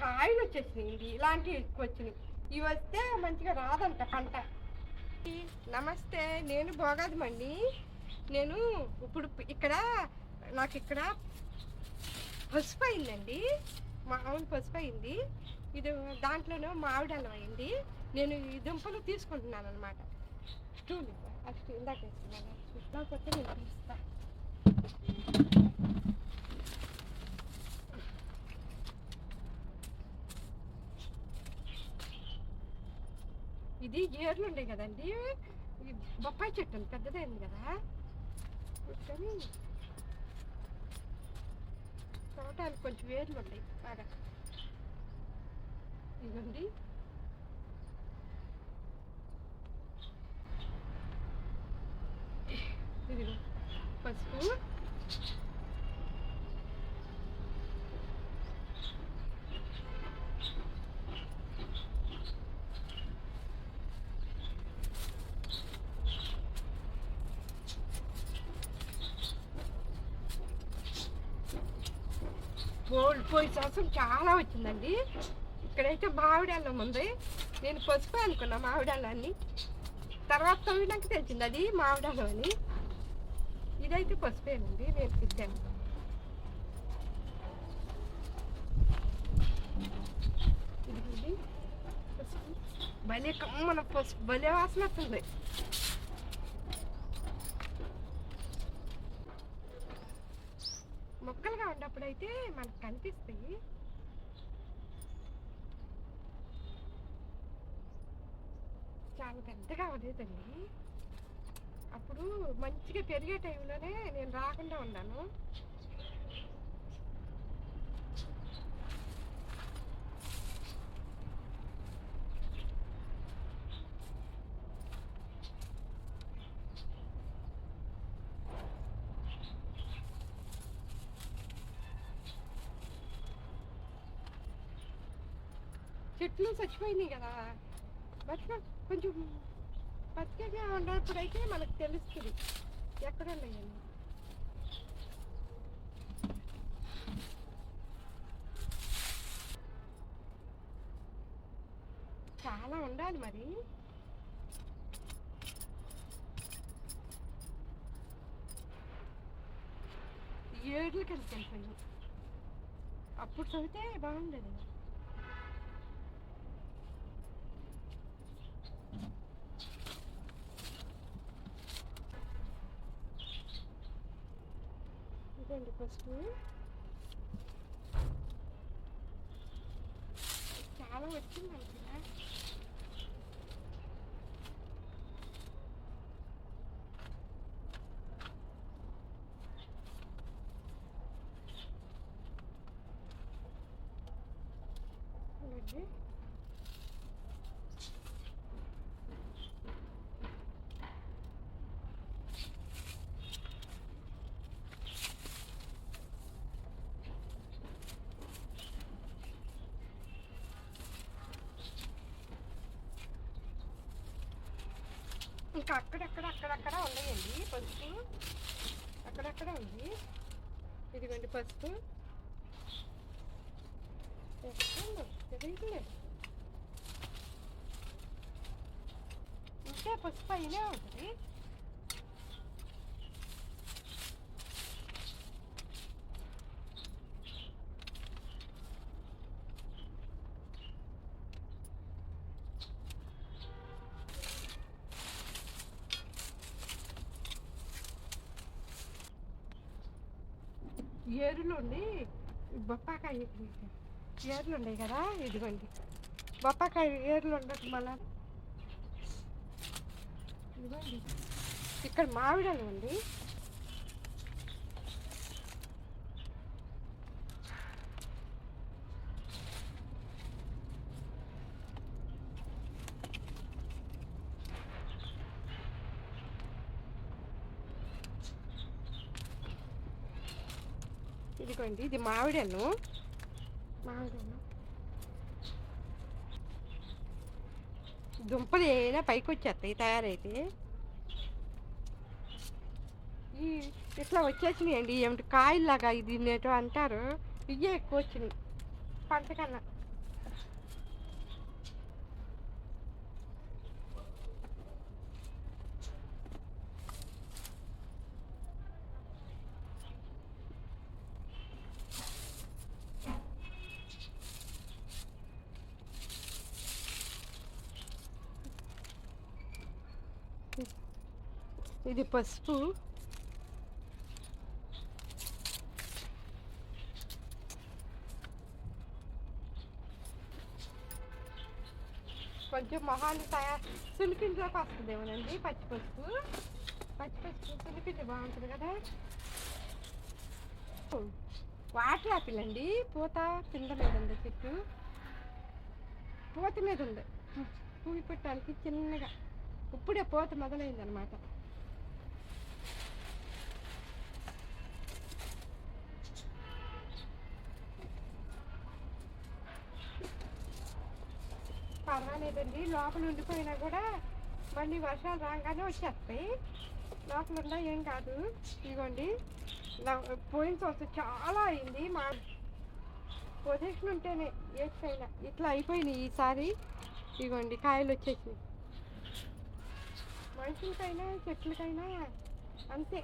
కాయలు వచ్చేసినాయి. ఇలాంటివి ఎక్కువ వచ్చినాయి. ఇవి వస్తే మంచిగా రాదంట పంట. నమస్తే నేను భోగాదమండి. నేను ఇప్పుడు ఇక్కడ నాకు ఇక్కడ పసుపు అయిందండి. మామూలు పసుపు అయింది. ఇది దాంట్లోనే మామిడి అల్లం అయింది. నేను ఈ దుంపలు తీసుకుంటున్నాను అనమాట స్టూల్ అಷ್ಟು ఇందాక వేస్తున్నాను. కొత్త నేను తీస్తాను ఇది గేర్లు ఉండే కదండి. ఈ బొప్పాయి చెట్టు ఉంది, పెద్దదైంది కదా. కూర్చొని చూడటానికి కొంచెం వేర్లు ఉన్నాయి బాగా. ఇదిగోండి. ఇదిగో పసుపు. పోయి పోయి సంవత్సరం చాలా వచ్చిందండి. ఇక్కడైతే మామిడాళ్ళం అల్లం ఉంది. నేను పసుపు అనుకున్నా మామిడి తర్వాత తవ్వినాక తెలిసింది అది మామిడాళ్ళం అని. ఇదైతే పసుపేనండి నేను తెచ్చాను భలే కమ్మన పసుపు భలే వాసన వస్తుంది. మొక్కలుగా ఉన్నప్పుడైతే మనకు కనిపిస్తాయి. చాలా పెద్దగా అవ్వలేదండి. అప్పుడు మంచిగా పెరిగే టైంలోనే నేను రాకుండా ఉన్నాను. చెట్లు చచ్చిపోయినాయి కదా. బతిక కొంచెం బతికగా ఉన్నప్పుడు అయితే మనకు తెలుస్తుంది. ఎక్కడ ఉన్నాయని చాలా ఉండాలి మరి. ఏడులకి వెళ్ళిపోయింది అప్పుడు చదివితే బాగుండేది ఇదండి ఫస్ట్ చాలా వచ్చింది అనుకున్నా ఇదండి. ఇంకా అక్కడక్కడ అక్కడక్కడ ఉన్నాయండి పసుపు. అక్కడక్కడ ఉంది. ఇదిగోండి పసుపు. ఇంకా పసుపు అయినా ఉంటుంది. ఏరులుండి బొప్పాకాయ ఏర్లు ఉన్నాయి కదా ఇదిగోండి. బొప్పాకాయ ఏర్లు ఉండదు మళ్ళా. ఇదిగోండి. ఇక్కడ మామిడలు ఉంది. ఇదిగోండి ఇది మామిడను. మామిడను? దుంపలు ఏదైనా పైకి వచ్చేస్తాయి తయారైతే. ఈ ఇట్లా వచ్చేసినాయండి ఏమిటి కాయల్లాగా ఇది నేటో అంటారు. ఇవే ఎక్కువ వచ్చినాయి పంట కన్నా. ఇది పసుపు. కొంచెం మొహాన్ని తయారు సులిపిండిలోకి వస్తుందేమోనండి పచ్చి పసుపు. పచ్చి పసుపు సులిపిండి బాగుంటుంది కదా. వాటర్ ఆపిల్ అండి పూత కింద మీద ఉంది చెట్టు. పూత మీద ఉంది. పువ్వు పెట్టడానికి చిన్నగా. ఇప్పుడే పూత మొదలైంది పర్వాలేదండి. లోపల ఉండిపోయినా కూడా మళ్ళీ వర్షాలు రాగానే వచ్చేస్తాయి. లోపల ఉన్నా ఏం కాదు. ఇదిగోండి. పోయిన సంవత్సరం చాలా అయింది. మా పొజిషన్ ఉంటేనే ఏసైనా ఇట్లా అయిపోయినాయి ఈసారి. ఇదిగోండి కాయలు వచ్చేసినాయి. మనుషులకైనా చెట్లకైనా అంతే.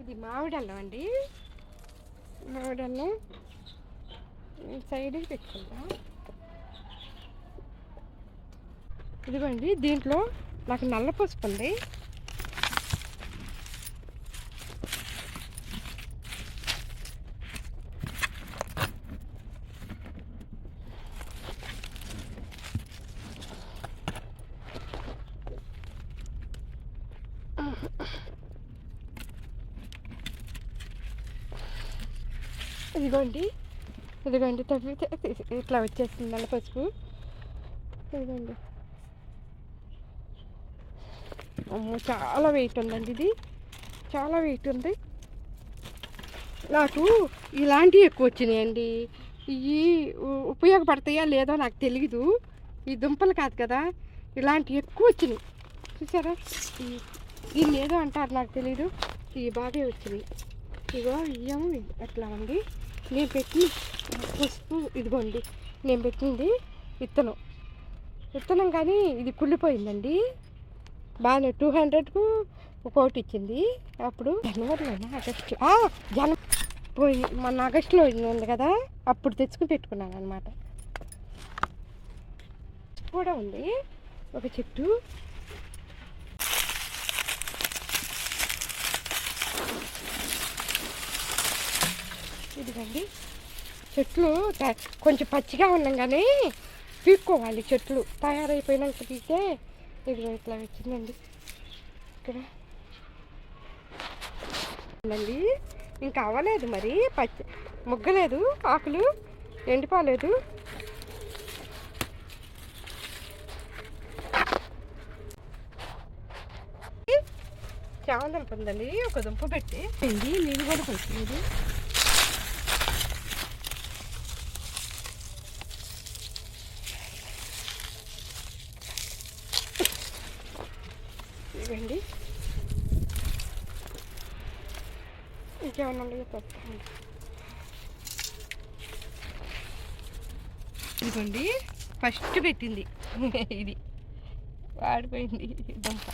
ఇది మామిడల్లం అండి. మామిడల్లం సైడ్కి పెట్టుకుందాం ఇదిగోండి దీంట్లో నాకు నల్ల పసుపు ఉంది. ఇదిగోండి. ఇదిగోండి తవ్వితే ఇట్లా వచ్చేస్తుంది నల్ల పసుపు. ఇదిగోండి. అమ్మో చాలా వెయిట్ ఉందండి ఇది. చాలా వెయిట్ ఉంది. నాకు ఇలాంటివి ఎక్కువ వచ్చినాయండి. ఇవి ఉపయోగపడతాయా లేదో నాకు తెలియదు ఈ దుంపలు కాదు కదా ఇలాంటివి ఎక్కువ వచ్చినాయి. చూసారా? ఈ- దీన్ని ఏదో అంటారు నాకు తెలియదు ఇవి బాగా వచ్చినాయి. ఇగో ఇయ్యం అట్లా ఉంది. నేను పెట్టిన పసుపు ఇదిగోండి నేను పెట్టింది విత్తనం. విత్తనం కానీ ఇది కుళ్ళిపోయిందండి. బాగానే టూ హండ్రెడ్కు ఒకటి ఇచ్చింది. అప్పుడు జనవరిలోనా ఆగస్టు? జన పోయి మొన్న ఆగస్టులో ఉంది కదా అప్పుడు తెచ్చుకుని పెట్టుకున్నాను అనమాట కూడా ఉంది ఒక చెట్టు. ఇదిగండి. చెట్లు త- కొంచెం పచ్చిగా ఉండగానే పీక్కోవాలి చెట్లు. తయారైపోయినాక పీకే ఇదిగో ఇట్లా వచ్చిందండి. ఇక్కడ ఉందండి. ఇంకా అవ్వలేదు మరి. పచ్చి ముగ్గలేదు. ఆకులు ఎండిపోలేదు. చామంతి ఉందండి. ఒక దుంప పెట్టి అండి నీళ్ళు కూడా పెట్టలేదు ఇవ్వండి ఇంకేమన్నా ఉన్నాయో చెప్తాను ఇదిగోండి ఫస్ట్ పెట్టింది. ఇది. వాడిపోయింది. దుంప.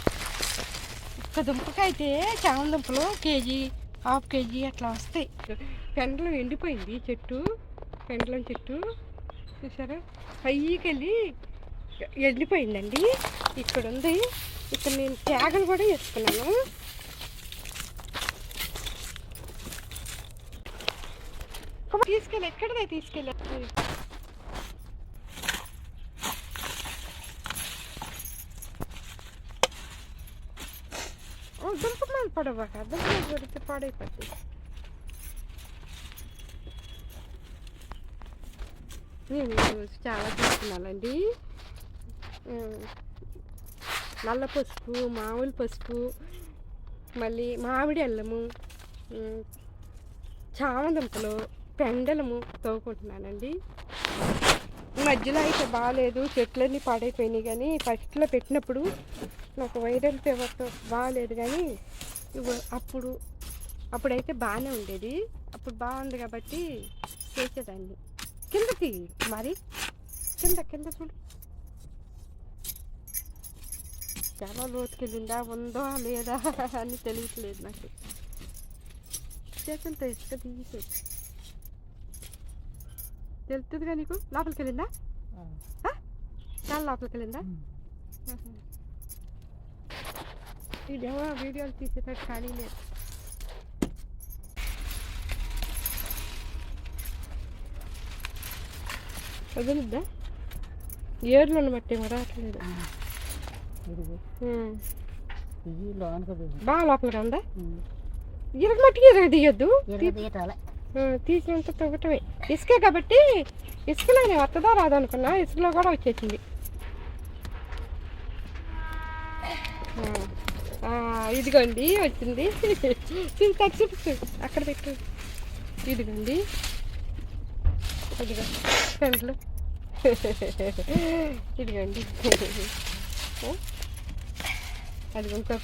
ఒక్క దుంపకైతే చామ దుంపలు కేజీ హాఫ్ కేజీ అట్లా వస్తాయి. పెండలం ఎండిపోయింది చెట్టు. పెండలం చెట్టు. చూసారా? పైకి వెళ్ళి ఎండిపోయిందండి. ఇక్కడ ఉంది. ఇక్కడ నేను తేగలు కూడా వేసుకున్నాను. తీసుకెళ్ళి ఎక్కడదే తీసుకెళ్ళి పడవ మీద పడవాక దుంప పడితే పాడైపోతుంది నేను ఈరోజు చాలా తీసుకున్నానండి. నల్ల పసుపు మామూలు పసుపు మళ్ళీ మామిడి అల్లము చామదుంపలు పెండలము తవ్వుకుంటున్నానండి మధ్యలో అయితే బాగాలేదు చెట్లన్నీ పాడైపోయినాయి కానీ ఫస్ట్లో పెట్టినప్పుడు నాకు వైరల్ ఫీవర్తో బాగాలేదు కానీ అప్పుడు అప్పుడైతే బాగానే ఉండేది. అప్పుడు బాగుంది కాబట్టి చేసేదాన్ని. కిందకి మరి కింద కింద చూడు. చాలా లోతుకెళ్ళిందా ఉందో లేదా అని తెలియట్లేదు నాకు. చేతులతో ఇసుక తీసేది తెలుస్తుందిగా నీకు? లోపలికి వెళ్ళిందా చాలా లోపలికి వెళ్ళిందా ఇదేమో వీడియోలు తీసేటట్టు ఖాళీ లేదు వదిలిద్దా ఏర్లను బట్టి రావట్లేదు బాగా లోపలికి ఉందా ఇరగ మట్టికి ఇరగ తీయొద్దు తీసినంత తవ్వటమే ఇసుకే కాబట్టి ఇసుకలో నేను వస్తుందా రాదనుకున్నా ఇసుకలో కూడా వచ్చేసింది ఇదిగోండి వచ్చింది. అక్కడ పెట్టు. ఇదిగోండి. ఇదిగో పెంట్లు ఇదిగోండి. అది ఇంకో.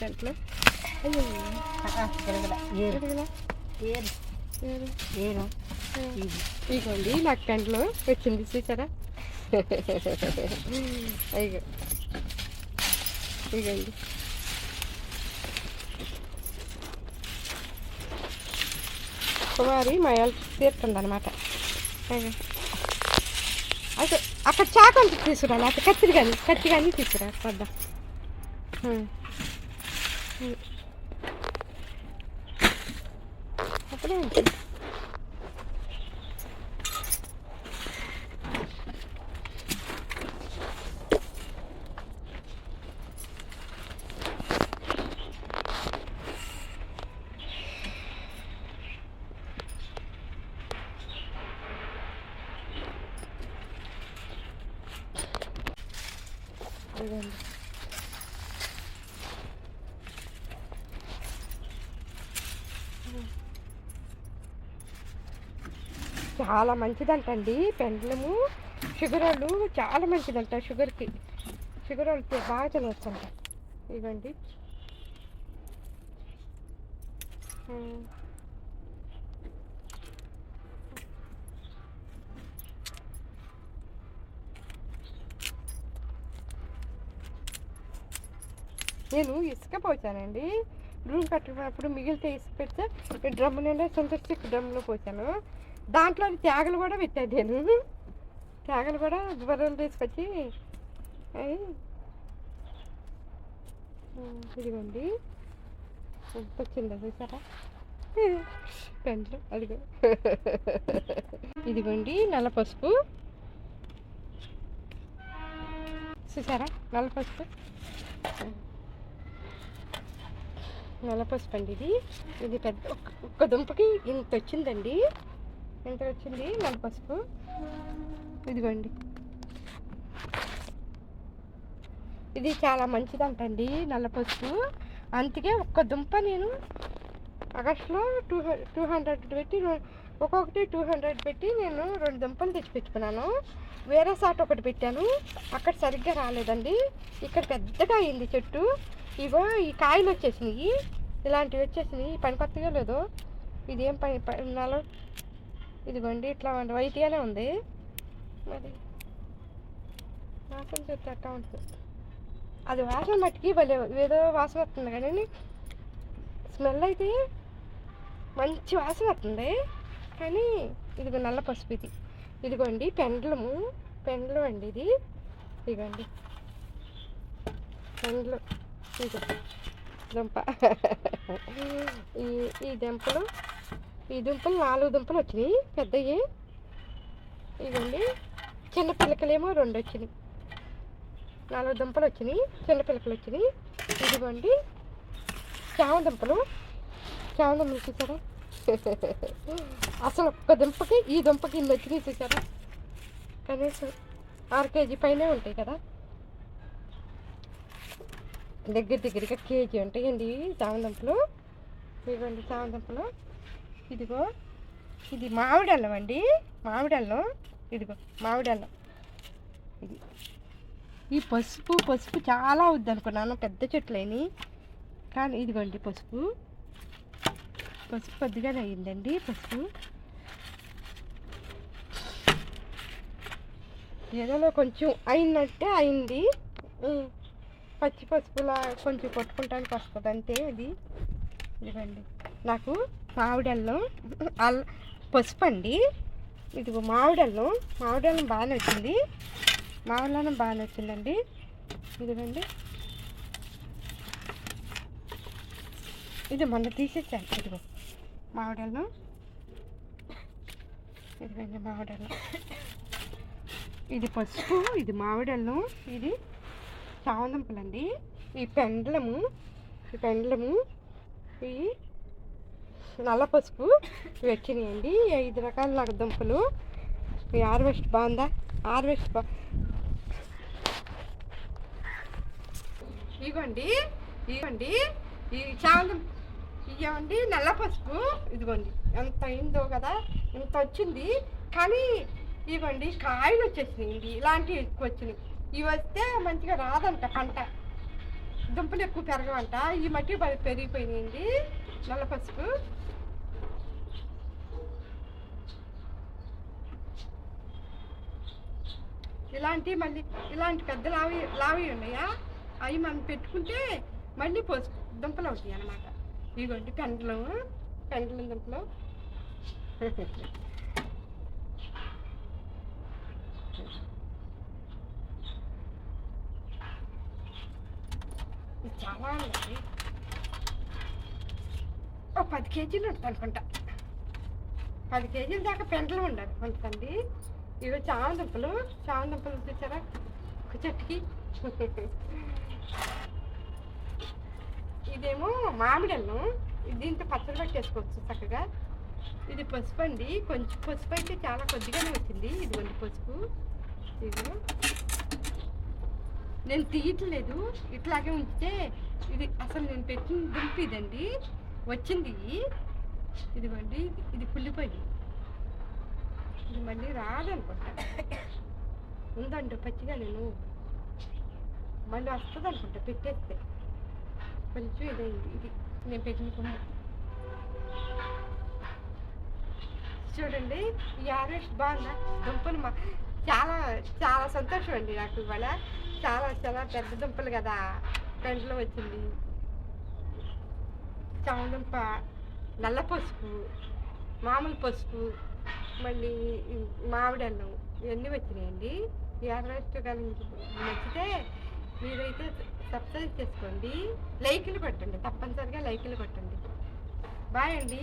ఇది ఇదిగోండి నాకు పెంట్లో వచ్చింది చూసారా? అయ్యో ఇదిగోండి. కుమారి మా వాళ్ళు తీరుతుంది అనమాట అయితే అక్కడ చాకంత తీసుకురా అక్కడ కత్తిరి కానీ కత్తి కానీ తీసుకురా పడ్డా అప్పుడే ఉంటుంది ఇదిగోండి. చాలా మంచిదంటండి పెండ్లము. షుగర్ వాళ్ళు చాలా మంచిదంట షుగర్కి. షుగర్ వాళ్ళకి బాగా తినవచ్చంట ఇవ్వండి. నేను ఇసుకపోచానండి రూమ్ కట్టుకున్నప్పుడు మిగిలితే ఇసుక పెడితే డ్రమ్ నిండా చెక్ డ్రమ్లో పోసాను. దాంట్లో తేగలు కూడా పెట్టాను నేను తేగలు కూడా బర్రెలు తీసుకొచ్చి అవి ఇదిగోండి. ఎంత వచ్చిందో చూసారా? పెండ్లు అదిగో. ఇదిగోండి నల్ల పసుపు చూసారా? నల్ల పసుపు నల్ల అండి ఇది. ఇది పెద్ద ఒక్క- ఒక్క దుంపకి ఇంత వచ్చిందండి. ఇంత వచ్చింది? నల్ల పసుపు ఇదిగోండి. ఇది చాలా మంచిదంటండి నల్లపసుపు అందుకే ఒక్క దుంప నేను ఆగస్టులో టూ టూ హండ్రెడ్ పెట్టి ఒక్కొక్కటి టూ హండ్రెడ్ పెట్టి నేను రెండు దుంపలు తెచ్చి పెట్టుకున్నాను. వేరే సాట్ ఒకటి పెట్టాను. అక్కడ సరిగ్గా రాలేదండి. ఇక్కడ పెద్దగా అయింది చెట్టు. ఇగో ఈ కాయలు వచ్చేసినాయి. ఇలాంటివి వచ్చేసినాయి. పని కొత్తగా లేదు. ఇదేం పని పన్నాలో? ఇదిగోండి ఇట్లా వైట్గానే ఉంది. మరి వాసన చెట్టు అట్టా ఉంటుంది. అది వాసన మట్టికి భలే ఏదో వాసన వస్తుంది కానీ స్మెల్ అయితే మంచి వాసన వస్తుంది. కానీ ఇదిగో నల్ల పసుపు ఇది. ఇదిగోండి పెండ్లము. పెండ్లం అండి ఇది. ఇదిగోండి. పెండ్లు. ఇది దుంప. ఈ ఈ దుంపలు ఈ దుంపలు నాలుగు దుంపలు వచ్చినాయి. పెద్దవి ఇదిగోండి. చిన్న పిల్లకలేమో రెండు వచ్చినాయి. నాలుగు దుంపలు వచ్చినాయి. చిన్న పిల్లకలు వచ్చినాయి. ఇదిగోండి. చామ దుంపలు. చామ దుంపలు చూసారా? అసలు ఒక్క దుంపకి ఈ దుంపకి ఇన్ని వచ్చినాయి చూసారా కనీసం ఆరు కేజీ పైనే ఉంటాయి కదా. దగ్గర దగ్గరగా కేజీ ఉంటాయండి చామదుంపలు ఇదిగోండి చామదుంపలు ఇదిగో ఇది మామిడి అల్లం అండి. మామిడి అల్లం. ఇదిగో మామిడి అల్లం. ఇది. ఈ పసుపు పసుపు చాలా వద్దనుకున్నాను. పెద్ద చెట్లేని కానీ ఇదిగోండి పసుపు. పసుపు కొద్దిగా అయ్యిందండి పసుపు. ఏదో కొంచెం అయినట్టే అయింది. పచ్చి పసుపులా కొంచెం కొట్టుకుంటానికి వస్తుంది అంతే అది ఇదిగోండి. నాకు మామిడి అల్ పసుపు అండి ఇదిగో మామిడల్లం మామిడల్లం బాగానే వచ్చింది మామిడల్లం బాగానే వచ్చిందండి ఇదిగోండి. ఇది మొన్న తీసేసాను ఇదిగో. మామిడల్లం ఇదిగోండి మామిడల్లం ఇది పసుపు ఇది మామిడల్లం ఇది చామందుంపలండి ఈ పెండలము ఈ పెండలము ఈ నల్ల పసుపు వచ్చినాయండి. ఐదు రకాల నాకు ఈ హార్వెస్ట్ బాగుందా? హార్వెస్ట్ బా ఇదిగోండి ఇదిగోండి ఈ చామంతం ఇవ్వండి నల్ల పసుపు. ఇదిగోండి ఎంత అయిందో కదా ఇంత వచ్చింది. కానీ ఇవ్వండి కాయలు వచ్చేసినాయండి ఇలాంటివి ఎక్కువ వచ్చినాయి. ఇవి వస్తే మంచిగా రాదంట పంట. దుంపలు ఎక్కువ పెరగవంట. ఈ మట్టి బాగా పెరిగిపోయినాయండి నల్ల పసుపు. ఇలాంటి మళ్ళీ ఇలాంటి పెద్ద లావి లావి ఉన్నాయా? అవి మనం పెట్టుకుంటే మళ్ళీ పోసు దుంపలు అవుతాయి అన్నమాట ఇదిగోండి పెండలం పెండలం దుంపలు ఇది చాలా ఉన్నాయి ఓ పది కేజీలు ఉంటుంది అనుకుంటా. పది కేజీల దాకా పెంటలు ఉండాలి కొంతండి ఇవి చామ దుంపలు తెచ్చుకురా ఒక చెట్టుకి. ఇదేమో మామిడల్లం దీంతో పచ్చడి పట్టేసుకోవచ్చు చక్కగా. ఇది పసుపు అండి. కొంచెం పసుపు అయితే చాలా కొద్దిగానే వచ్చింది. ఇది పసుపు. ఇదిగో. నేను తీయట్లేదు. ఇట్లాగే ఉంచితే ఇది అసలు నేను పెట్టిన దుంప ఇదండి. వచ్చింది ఇదిగోండి. ఇది- ఇది ఇది మళ్ళీ రాదనుకుంటా. ఉందండి పచ్చిగా నేను. మళ్ళీ వస్తుంది అనుకుంటా పెట్టేస్తే. కొంచెం ఇదైంది ఇది నేను పెట్టిన కొమ్ము చూడండి ఈ హార్వెస్ట్ బాగుందా దుంపలు మా చాలా చాలా సంతోషం అండి నాకు ఇవాళ. చాలా చాలా పెద్ద దుంపలు కదా. పెంటలో వచ్చింది. చామదుంప నల్ల పసుపు మామూలు పసుపు మళ్ళీ ఈ ఇవన్నీ వచ్చినాయండి. ఈ హార్వెస్ట్ కానీ నచ్చితే మీరైతే సబ్స్క్రైబ్ చేసుకోండి. లైక్లు పెట్టండి తప్పనిసరిగా లైక్లు పెట్టండి. బాయ్ అండి.